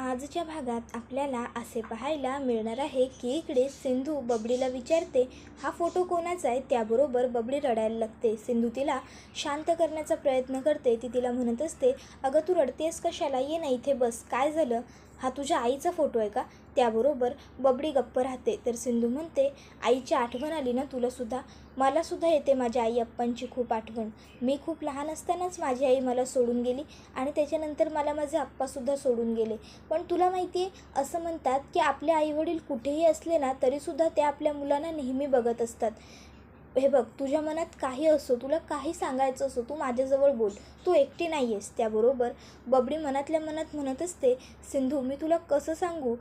आजच्या भागात आपल्याला असे पाहायला मिळणार आहे की इकडे सिंधू बबडीला विचारते हा फोटो कोणाचा आहे? त्याबरोबर बबडी रडायला लागते. सिंधू तिला शांत करण्याचा प्रयत्न करते. ती तिला म्हणत असते अगं तू रडतेस कशाला? ये ना इथे बस. काय झालं? हा तुझ्या आईचा फोटो आहे का? त्याबरोबर बबडी गप्प राहते. तर सिंधू म्हणते आईची आठवण आली ना तुलासुद्धा मलासुद्धा येते माझ्या आई अप्पांची खूप आठवण. मी खूप लहान असतानाच माझी आई मला सोडून गेली आणि त्याच्यानंतर मला माझे आप्पासुद्धा सोडून गेले. पण तुला माहिती आहे असं म्हणतात की आपले आईवडील कुठेही असले ना तरीसुद्धा ते आपल्या मुलांना नेहमी बघत असतात. हे बघ तुझ्या मनात काही असो तुला काही सांगायचं असो तू माझ्याजवळ बोल. तू एकटी नाही आहेस त्याबरोबर. बबडी मनातल्या मनात म्हणत असते सिंधू मी तुला कसं सांगू?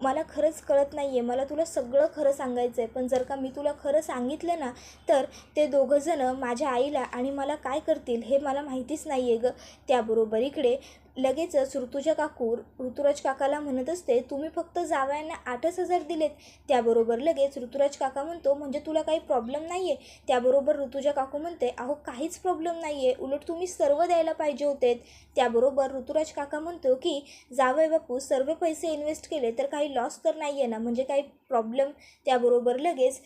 मला खरंच कळत नाही आहे मला तुला सगळं खरं सांगायचं आहे पण जर का मी तुला खरं सांगितलं ना तर ते दोघंजणं माझ्या आईला आणि मला काय करतील हे मला माहितीच नाही आहे गं. त्याबरोबर इकडे लगेचच ऋतुजा काकूर ऋतुराज काकाला म्हणत असते तुम्ही फक्त जावयांना आठच हजार दिलेत. त्याबरोबर लगेच ऋतुराज काका म्हणतो म्हणजे तुला काही प्रॉब्लेम नाही आहे त्याबरोबर ऋतुजा काकू म्हणते अहो काहीच प्रॉब्लेम नाही आहे उलट तुम्ही सर्व द्यायला पाहिजे होते त्याबरोबर ऋतुराज काका म्हणतो की जावय बापू सर्व पैसे इन्व्हेस्ट केले तर काही लॉस तर नाही आहे ना? म्हणजे काही प्रॉब्लेम त्याबरोबर लगेच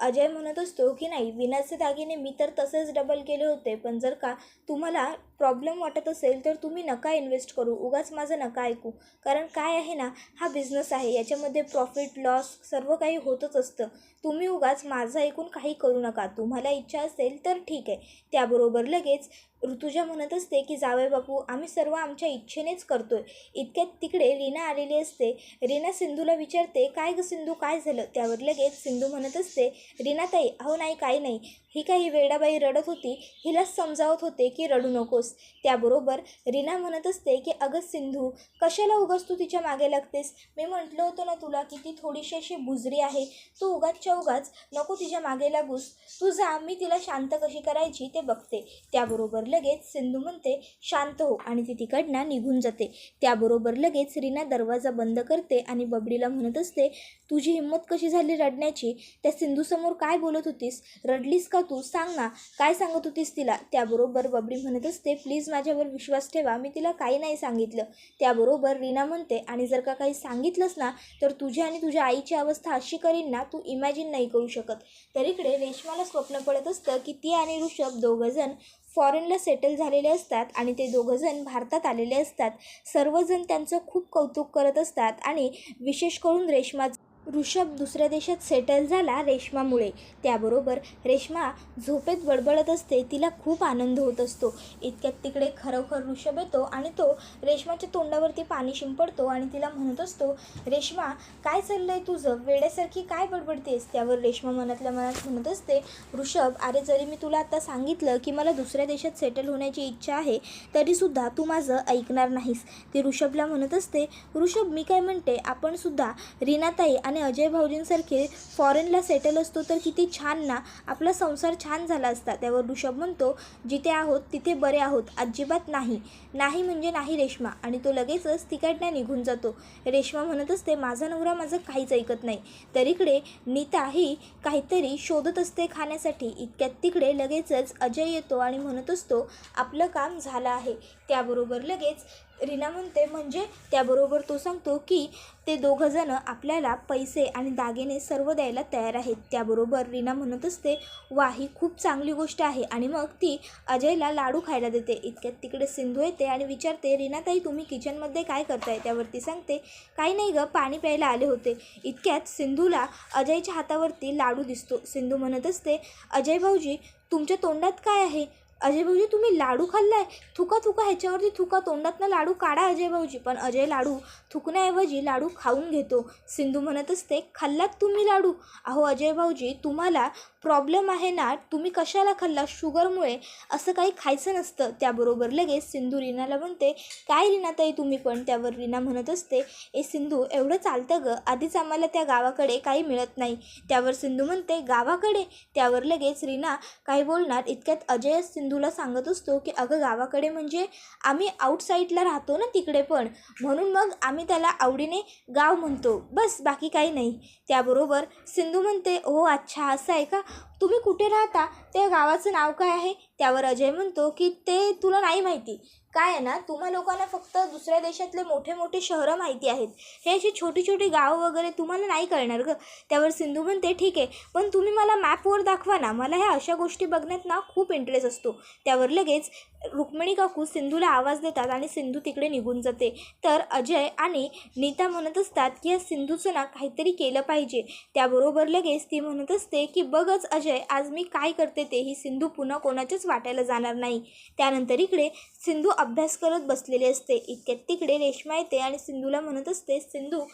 अजय म्हणत असतो की नाही विनाचे दागिने मी तर तसेच डबल केले होते पण जर का तुम्हाला प्रॉब्लेम वाटत असेल तर तुम्ही नका इन्व्हेस्ट करू उगाच माझं नका ऐकू. कारण काय आहे ना हा बिझनेस आहे याच्यामध्ये प्रॉफिट लॉस सर्व काही होतच असतं. तुम्ही उगाच माझं ऐकून काही करू नका तुम्हाला इच्छा असेल तर ठीक आहे त्याबरोबर लगेच ऋतुजा म्हणत असते की जावे बापू आम्ही सर्व आमच्या इच्छेनेच करतो आहे इतक्यात तिकडे रीना आलेली असते. रीना सिंधूला विचारते काय ग सिंधू काय झालं? त्यावर लगेच सिंधू म्हणत असते रीनाताई अहो नाही काही नाही. ही काही वेडाबाई रडत होती. हिलाच समजावत होते की रडू नकोस. त्याबरोबर रीना म्हणत असते की अगं सिंधू कशाला उगाच तू तिच्यामागे लागतेस? मी म्हटलं होतं ना तुला की ती थोडीशी अशी बुजरी आहे. तू उगाचच्या उगाच नको तिच्यामागे लागूस. तू जा मी तिला शांत कशी करायची ते बघते. त्याबरोबर लगेच सिंधू म्हणते शांत हो आणि ती तिकडनं निघून जाते. त्याबरोबर लगेच रीना दरवाजा बंद करते आणि बबडीला म्हणत असते तुझी हिंमत कशी झाली रडण्याची? त्या सिंधूसमोर काय बोलत होतीस? रडलीस का तू? सांग ना काय सांगत होतीस तिला? त्याबरोबर बबडी म्हणत असते प्लीज माझ्यावर विश्वास ठेवा मी तिला काही नाही सांगितलं. त्याबरोबर रीना म्हणते आणि जर का काही सांगितलंस ना तर तुझी आणि तुझ्या आईची अवस्था अशी करीन ना तू इमॅजिन नाही करू शकत. तर इकडे रेशमाला स्वप्न पडत असतं की ती आणि ऋषभ दोघंजण फॉरेनला सेटल झालेले असतात आणि ते दोघंजण भारतात आलेले असतात. सर्वजण त्यांचं खूप कौतुक करत असतात आणि विशेष करून रेश्मा ऋषभ दुसऱ्या देशात सेटल झाला रेशमामुळे. त्याबरोबर रेशमा झोपेत बडबडत असते तिला खूप आनंद होत असतो. इतक्यात तिकडे खरोखर ऋषभ येतो आणि तो रेशमाच्या तोंडावरती पाणी शिंपडतो आणि तिला म्हणत असतो रेशमा काय चाललं आहे तुझं? वेड्यासारखी काय बडबडतेस? त्यावर रेशमा मनातल्या मनात म्हणत असते ऋषभ अरे जरी मी तुला आता सांगितलं की मला दुसऱ्या देशात सेटल होण्याची इच्छा आहे तरीसुद्धा तू माझं ऐकणार नाहीस. ती ऋषभला म्हणत असते ऋषभ मी काय म्हणते? आपण सुद्धा रीनाताई आणि आणि अजय भाऊजींसारखे फॉरेनला सेटल असतो तर किती छान ना? आपला संसार छान झाला असता. त्यावर ऋषभ म्हणतो जिथे आहोत तिथे बरे आहोत. अजिबात नाही. नाही म्हणजे नाही रेश्मा. आणि तो लगेचच तिकडनं निघून जातो. रेश्मा म्हणत असते माझा नवरा माझं काहीच ऐकत नाही. तर इकडे नीता ही काहीतरी शोधत असते खाण्यासाठी. इतक्यात तिकडे लगेचच अजय येतो आणि म्हणत असतो आपलं काम झालं आहे. त्याबरोबर लगेच रीना म्हणते म्हणजे त्याबरोबर तो सांगतो की ते दोघंजणं आपल्याला पैसे आणि दागिने सर्व द्यायला तयार आहेत. त्याबरोबर रीना म्हणत असते वा ही खूप चांगली गोष्ट आहे. आणि मग ती अजयला लाडू खायला देते. इतक्यात तिकडे सिंधू येते आणि विचारते रीनाताई तुम्ही किचनमध्ये काय करताय? त्यावरती सांगते काही नाही गं पाणी प्यायला आले होते. इतक्यात सिंधूला अजयच्या हातावरती लाडू दिसतो. सिंधू म्हणत असते अजय भाऊजी तुमच्या तोंडात काय आहे? अजय भाऊजी तुम्ही लाडू खाल्लाय? थुका थुका ह्याच्यावरती थुका तोंडातनं लाडू काढा अजय भाऊजी. पण अजय लाडू थुकण्याऐवजी लाडू खाऊन घेतो. सिंधू म्हणत असते खाल्लात तुम्ही लाडू? अहो अजय भाऊजी तुम्हाला प्रॉब्लेम आहे ना तुम्ही कशाला खाल्ला? शुगरमुळे असं काही खायचं नसतं. त्याबरोबर लगेच सिंधू रीनाला म्हणते काय रीनाताई तुम्ही पण? त्यावर रीना म्हणत असते ए सिंधू एवढं चालतं गं. आधीच आम्हाला त्या गावाकडे काही मिळत नाही. त्यावर सिंधू म्हणते गावाकडे? त्यावर लगेच रीना काही बोलणार इतक्यात अजय सिंधू सिंधूला सांगत असतो की अगं गावाकडे म्हणजे आम्ही आउटसाईडला राहतो ना तिकडे पण. म्हणून मग आम्ही त्याला आवडीने गाव म्हणतो. बस बाकी काही नाही. त्याबरोबर सिंधू म्हणते हो अच्छा असं आहे का? तुम्ही कुठे राहता? त्या गावाचं नाव काय आहे? त्यावर अजय म्हणतो की ते तुला नाही माहिती. काय आहे ना तुम्हा लोकांना फक्त दुसऱ्या देशातले मोठे मोठे शहरं माहिती आहेत. हे अशी छोटी छोटी गावं वगैरे तुम्हाला नाही कळणार गं. त्यावर सिंधू म्हणते ठीक आहे पण तुम्ही मला मॅपवर दाखवा ना. मला ह्या अशा गोष्टी बघण्यात ना खूप इंटरेस्ट असतो. त्यावर लगेच रुक्मिणी काकू सिंधूला आवाज देतात आणि सिंधू तिकडे निघून जाते. तर अजय आणि नीता म्हणत असतात की या सिंधूचं ना काहीतरी केलं पाहिजे. त्याबरोबर लगेच ती म्हणत असते की बघच अजय आज मी काय करते ते? ही सिंधू पुन्हा कोणाच्याच वाटायला जाणार नाही. त्यानंतर इकडे सिंधू अभ्यास करत बसलेली असते. इतक्यात तिकडे रेश्मा येते आणि सिंधूला म्हणत असते सिंधू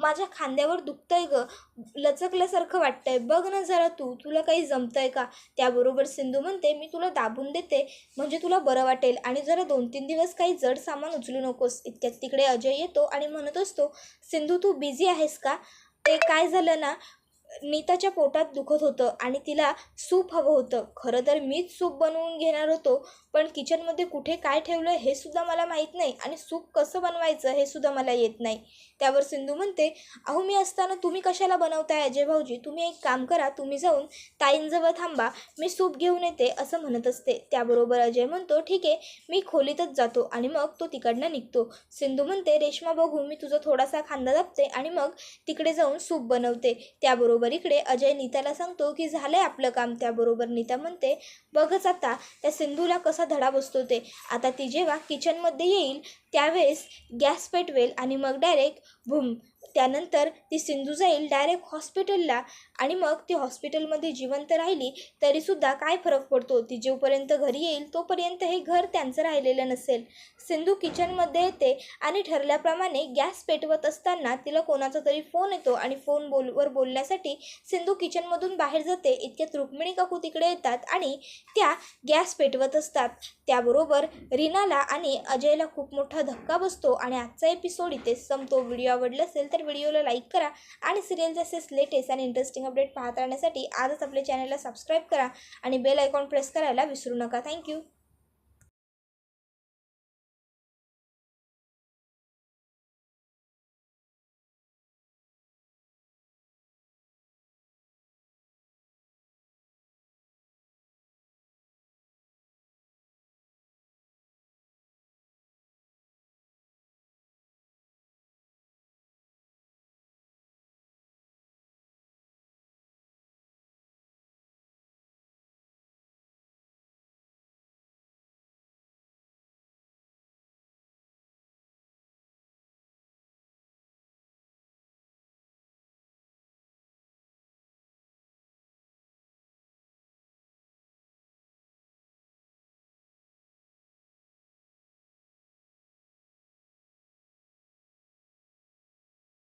माझ्या खांद्यावर दुखतंय ग. लचकल्यासारखं वाटतंय. बघ ना जरा तू. तुला काही जमतंय का? त्याबरोबर सिंधू म्हणते मी तुला दाबून देते. म्हणजे तुला बरं वाटेल. आणि जरा दोन तीन दिवस काही जड सामान उचलू नकोस. इतक्यात तिकडे अजय येतो आणि म्हणत असतो सिंधू तू बिझी आहेस का? ते काय झालं ना? नीताच्या पोटात दुखत होतं आणि तिला सूप हवं होतं. खरं तर मीच सूप बनवून घेणार होतो पण किचनमध्ये कुठे काय ठेवलं हे सुद्धा मला माहीत नाही आणि सूप कसं बनवायचं हे सुद्धा मला येत नाही. त्यावर सिंधू म्हणते अहो मी असताना तुम्ही कशाला बनवताय अजय भाऊजी? तुम्ही एक काम करा तुम्ही जाऊन ताईंजवळ थांबा मी सूप घेऊन येते असं म्हणत असते. त्याबरोबर अजय म्हणतो ठीक आहे मी खोलीतच जातो आणि मग तो तिकडनं निघतो. सिंधू म्हणते रेश्मा बघू मी तुझा थोडासा खांदा दाबते आणि मग तिकडे जाऊन सूप बनवते. त्याबरोबर इकडे अजय नीताला सांगतो की झालंय आपलं काम त्याबरोबर. नीता म्हणते बघच आता त्या सिंधूला कसा धडा बसतो ते. आता ती जेव्हा किचनमध्ये येईल त्यावेळेस गॅस पेटवेल आणि मग डायरेक्ट भूम त्यानंतर ती सिंधू जाईल डायरेक्ट हॉस्पिटलला आणि मग ती हॉस्पिटलमध्ये जिवंत राहिली तरीसुद्धा काय फरक पडतो? ती जोपर्यंत घरी येईल तोपर्यंत हे घर त्यांचं राहिलेलं नसेल. सिंधू किचनमध्ये येते आणि ठरल्याप्रमाणे गॅस पेटवत असताना तिला कोणाचा तरी फोन येतो आणि फोन बोलवर बोलण्यासाठी सिंधू किचनमधून बाहेर जाते. इतक्यात रुक्मिणी काकू तिकडे येतात आणि त्या गॅस पेटवत असतात. त्याबरोबर रीनाला आणि अजयला खूप मोठा धक्का बसतो आणि आजचा एपिसोड इथे संपतो. व्हिडिओ आवडला असेल तर व्हिडिओला लाईक करा आणि सिरियल असेच लेटेस्ट आणि इंटरेस्टिंग अपडेट पाहत राहण्यासाठी आजच आपल्या चॅनलला सबस्क्राईब करा आणि बेल आयकॉन प्रेस करायला विसरू नका. थँक्यू